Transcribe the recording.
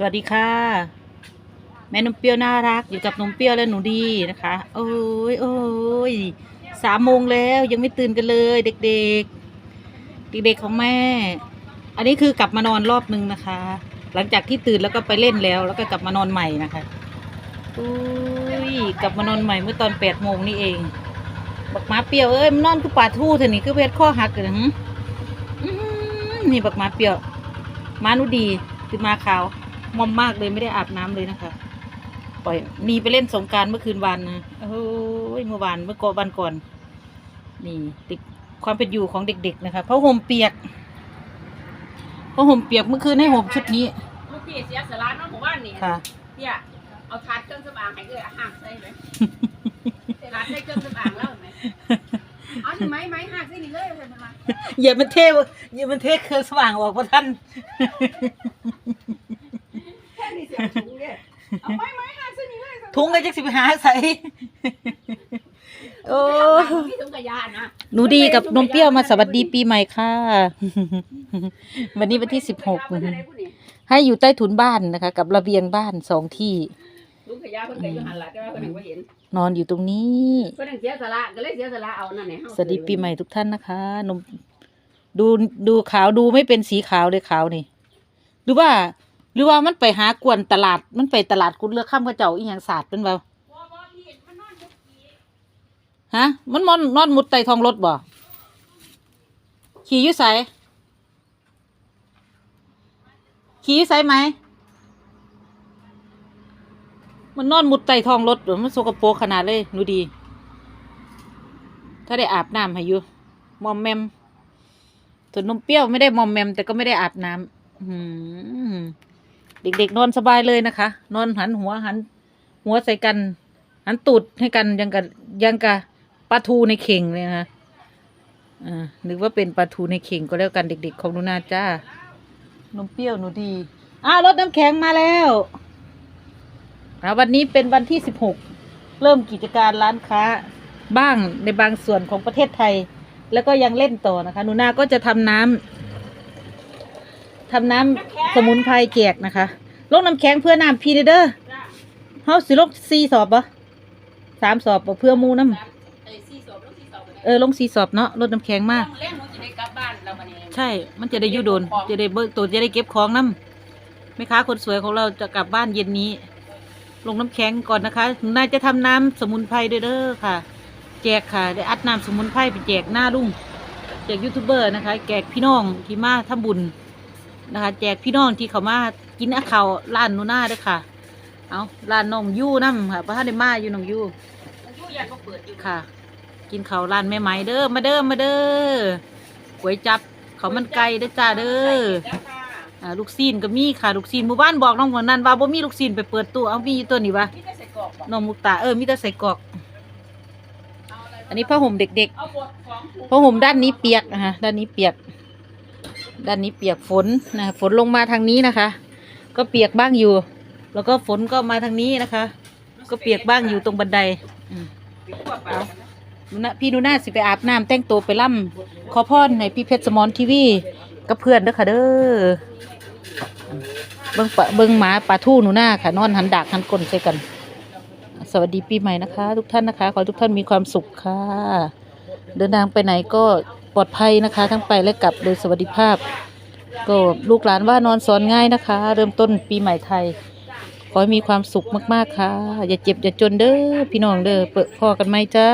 สวัสดีค่ะ แม่นมเปรี้ยวน่ารักอยู่กับนมเปรี้ยวและหนูดีนะคะ โอ้ยโอ้ยสามโมงแล้วยังไม่ตื่นกันเลย เด็กๆเด็กๆของแม่ อันนี้คือกลับมานอนรอบนึงนะคะ หลังจากที่ตื่นแล้วก็ไปเล่นแล้ว แล้วก็กลับมานอนใหม่นะคะอุ้ยกลับมานอนใหม่เมื่อตอนแปดโมงนี่เองบักหมาเปรี้ยวเอ้ยมันนอนคือป่าทู่เถอะนี่คือเพชรข้อหักกันหึอื้อหือนี่บักหมาเปรี้ยวมานูดีคือมาขาว มอมมากเลยไม่ได้อาบน้ำเลยนะคะ ปล่อยหนีไปเล่นสงกรารเมื่อคืนวานนะโอ้ยเมื่อวานเมื่อก่อนวันก่อน นี่ติดความเป็นอยู่ของเด็ก ๆ นะคะเพราะห่มเปียกเพราะห่มเปียกเมื่อคืนให้ห่มชุดนี้ลูกพี่เสียสละเน้องผมว่านี่ค่ะเนี่ยเอาถาดเครื่องสำอางให้เลยห่างใส่ไหมถาดใส่เครื่องสำอางแล้วเห็นไหมเอาถึงไหมไหมห่างใส่นี่เลยเห็นไหมอย่ามันเทอย่ามันเทเครื่องสว่างออกเพราะท่าน แค่นี้เสียถุงเนี่ยเอาไหมไหมห่างใส่นี่เลยทุงก็จะสิไปหาใส่โอ้พี่ถุงกระยานะหนูดีกับนมเปรี้ยวมาสวัสดีปีใหม่ค่ะ วันนี้วันที่สิบหกให้อยู่ใต้ถุนบ้านนะคะ กับระเบียงบ้านสองที่ลุงกระยาเพิ่นเคยอยู่หันหลังแต่ว่าเพิ่นถึงว่าเห็น นอนอยู่ตรงนี้เพิ่นถึงเสียสละก็เลยเสียสละเอานั่นแหละสวัสดีปีใหม่ทุกท่านนะคะนมดูดูขาวดูไม่เป็นสีขาวเลยขาวนี่หรือว่าห รือว่ามันไปหากวนตลาดมันไปตลาดกุดเลือกข้ามกระเจ้าอีหยังศาสตร์เป็นเปล่าฮะ มันมอนนอนมุดไตทองรถบ่ขี่ยุ่ไสขี่ยุ่ไสไหมมันนอนมุดไตทองรถมันสกปรกขนาดเลยหนูดี ถ้าได้อาบน้ำให้อยู่มอมแมมส่วนนมเปรี้ยวไม่ได้มอมแมมแต่ก็ไม่ได้อาบน้ำอื้อหือ เด็กๆนอนสบายเลยนะคะ นอนหันหัวหัน หัวใส่กัน หันตูดให้กันยังกับยังกับปลาทูในเข่งเลยนะคะอ่านึกว่าเป็นปลาทูในเข่งก็แล้วกันเด็กๆของหนูนาจ้านมเปรี้ยวหนูดีอ้าวรถน้ำแข็งมาแล้วอ่าวันนี้เป็นวันที่สิบหกเริ่มกิจการร้านค้าบ้างในบางส่วนของประเทศไทย แล้วก็ยังเล่นต่อนะคะหนูนาก็จะทำน้ำ ทำน้ำสมุนไพรแจกนะคะ ลงน้ำแข็งเพื่อน้ำพีเด้อเฮาสิลงสี่สอบปะสามสอบบ่เพื่อหมูน้ำเอ้ยสี่สอบลูกสี่สอบไปเออลงสี่สอบเนาะลดน้ำแข็งมากเล่นหนูจะได้กลับบ้านแล้ววันนี้ใช่ มันจะได้อยู่โดน จะได้เบิกตัวจะได้เก็บของน้ำแม่ค้าคนสวยของเราจะกลับบ้านเย็นนี้ ลงน้ำแข็งก่อนนะคะหนูนาจะทำน้ำสมุนไพรเด้อเด้อค่ะ แจกค่ะ ได้อัดน้ำสมุนไพรไปแจกหน้าลุงแจกยูทูบเบอร์นะคะ แจกพี่น้องที่มาทำบุญ นะคะแจกพี่น้องที่เขามากินอาเขาวร้านหนูนาด้อค่ะ เอาร้านน้องยู่น้ำค่ะพระท่านได้มาอยู่น้องยู่ยูยันก็เปิดอยู่ค่ะ กินเขาวร้านแม่ไหมเด้อมาเด้อมาเด้อก๋วยจับเขามันไก่เด้อจ้าเด้ออ่าลูกซีนก็มีค่ะลูกซีนหมู่บ้านบอกน้องคนนั้นว่าบ่มีลูกซีนไปเปิดตู้เอามีอยู่ตัวนี้วะน้องมุกตาเออมีแต่ใส่กรอก อันนี้ผ้าห่มเด็กเอาบทของๆผ้าห่มด้านนี้เปียกนะคะด้านนี้เปียก ด้านนี้เปียกฝนนะคะฝนลงมาทางนี้นะคะ ก็เปียกบ้างอยู่ แล้วก็ฝนก็มาทางนี้นะคะ ก็เปียกบ้างอยู่ตรงบันไดเอานูนะพี่นูน่าสิไปอาบน้ำแต่งตัวไปล่ำขอพรให้พี่เพชรสมอนทีวีกับเพื่อนเด้อค่ะเด้อเบิ้งปะเบิ้งหมาปลาทู่หนูน่าค่ะ นอนหันดากหันก้นใส่กัน สวัสดีปีใหม่นะคะ ทุกท่านนะคะ ขอทุกท่านมีความสุขค่ะ เดินทางไปไหนก็ ปลอดภัยนะคะ ทั้งไปและกลับโดยสวัสดิภาพ ก็ลูกหลานว่านอนสอนง่ายนะคะ เริ่มต้นปีใหม่ไทย ขอให้มีความสุขมากๆค่ะ อย่าเจ็บอย่าจนเด้อพี่น้องเด้อเปิดพอกันไหมจ้า